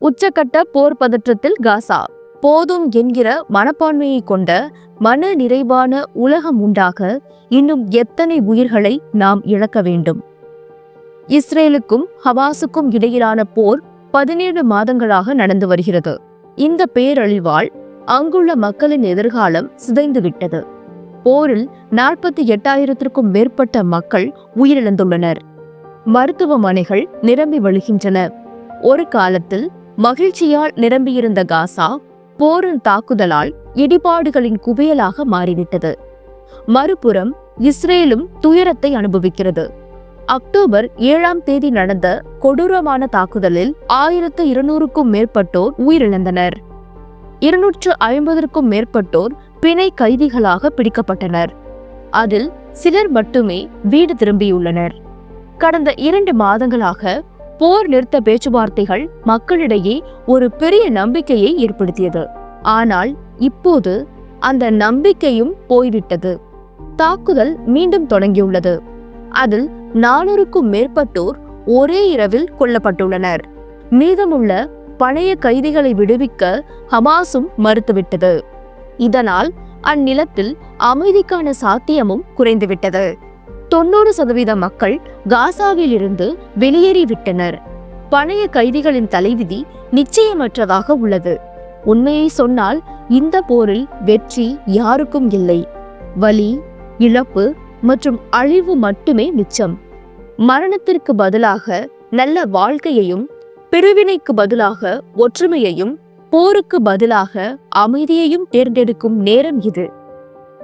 உச்சக்கட்ட போர் பதற்றத்தில் காசா. போதும் என்கிற மனப்பான்மையை கொண்ட மன நிறைவான உலகம் உண்டாக இன்னும் எத்தனை உயிர்களை நாம் இழக்க வேண்டும்? இஸ்ரேலுக்கும் ஹவாஸுக்கும் இடையிலான போர் பதினேழு மாதங்களாக நடந்து வருகிறது. இந்த பேரழிவால் அங்குள்ள மக்களின் எதிர்காலம் சிதைந்துவிட்டது போரில் நாற்பத்தி எட்டாயிரத்திற்கும் மேற்பட்ட மக்கள் உயிரிழந்துள்ளனர். மருத்துவமனைகள் நிரம்பி வழிகின்றன. ஒரு காலத்தில் மகிழ்ச்சியால் நிரம்பியிருந்த காசா போரின் தாக்குதலால் இடிபாடுகளின் குவியலாக மாறிவிட்டது. மறுபுறம் இஸ்ரேலும் துயரத்தை அனுபவிக்கிறது. அக்டோபர் ஏழாம் தேதி நடந்த கொடூரமான தாக்குதலில் ஆயிரத்து இருநூறுக்கும் மேற்பட்டோர் உயிரிழந்தனர். இருநூற்று ஐம்பதற்கும் மேற்பட்டோர் பிணை கைதிகளாக பிடிக்கப்பட்டனர். அதில் சிலர் மட்டுமே வீடு திரும்பியுள்ளனர். கடந்த இரண்டு மாதங்களாக போர் நிறுத்த பேச்சுவார்த்தைகள் மக்களிடையே ஒரு பெரிய நம்பிக்கையை ஏற்படுத்தியது. ஆனால் இப்போது அந்த நம்பிக்கையும் போய்விட்டது. தாக்குதல் மீண்டும் தொடங்கியுள்ளது. அதில் நானூறுக்கும் மேற்பட்டோர் ஒரே இரவில் கொல்லப்பட்டுள்ளனர். மீதமுள்ள பழைய கைதிகளை விடுவிக்க ஹமாஸும் மறுத்துவிட்டது. இதனால் அந்நிலத்தில் அமைதிக்கான சாத்தியமும் குறைந்துவிட்டது. தொண்ணூறு சதவீத மக்கள் காசாவில் இருந்து வெளியேறிவிட்டனர். பழைய கைதிகளின் தலைவிதி நிச்சயமற்றதாக உள்ளது. உண்மையை சொன்னால் இந்த போரில் வெற்றி யாருக்கும் இல்லை. வலி இழப்பு மற்றும் அழிவு மட்டுமே மிச்சம். மரணத்திற்கு பதிலாக நல்ல வாழ்க்கையையும் பிரிவினைக்கு பதிலாக ஒற்றுமையையும் போருக்கு பதிலாக அமைதியையும் தேர்ந்தெடுக்கும் நேரம் இது.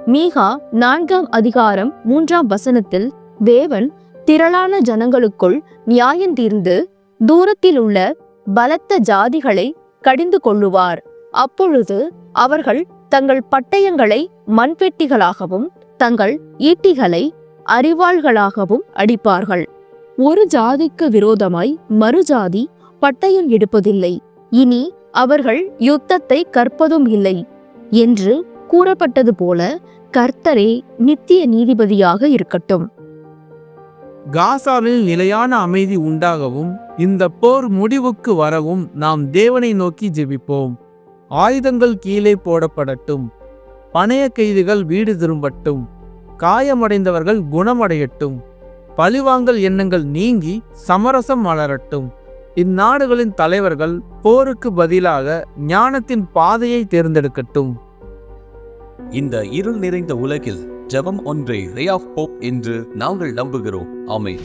மீகா நான்காம் அதிகாரம் மூன்றாம் வசனத்தில் தேவன் திரளான ஜனங்களுக்குள் நியாயம் தீர்ந்து தூரத்தில் உள்ள பலத்த ஜாதிகளை கடிந்து கொள்ளுவார். அப்பொழுது அவர்கள் தங்கள் பட்டயங்களை மண்பெட்டிகளாகவும் தங்கள் ஈட்டிகளை அறிவாள்களாகவும் அடிப்பார்கள். ஒரு ஜாதிக்கு விரோதமாய் மறுஜாதி பட்டயம் எடுப்பதில்லை. இனி அவர்கள் யுத்தத்தை கற்பதும் இல்லை என்று கூறப்பட்டது போல கர்த்தரே நித்திய நீதிபதியாக இருக்கட்டும். காசாவில் நிலையான அமைதி உண்டாகவும் இந்த போர் முடிவுக்கு வரவும் நாம் தேவனை நோக்கி ஜெபிப்போம். ஆயுதங்கள் கீழே போடப்படட்டும். பணைய கைதிகள் வீடு திரும்பட்டும். காயமடைந்தவர்கள் குணமடையட்டும். பழிவாங்கல் எண்ணங்கள் நீங்கி சமரசம் மலரட்டும். இந்நாடுகளின் தலைவர்கள் போருக்கு பதிலாக ஞானத்தின் பாதையை தேர்ந்தெடுக்கட்டும். இந்த இருள் நிறைந்த உலகில் ஜெபம் ஒன்றே ரே ஆஃப் போப் என்று நாங்கள் நம்புகிறோம். ஆமே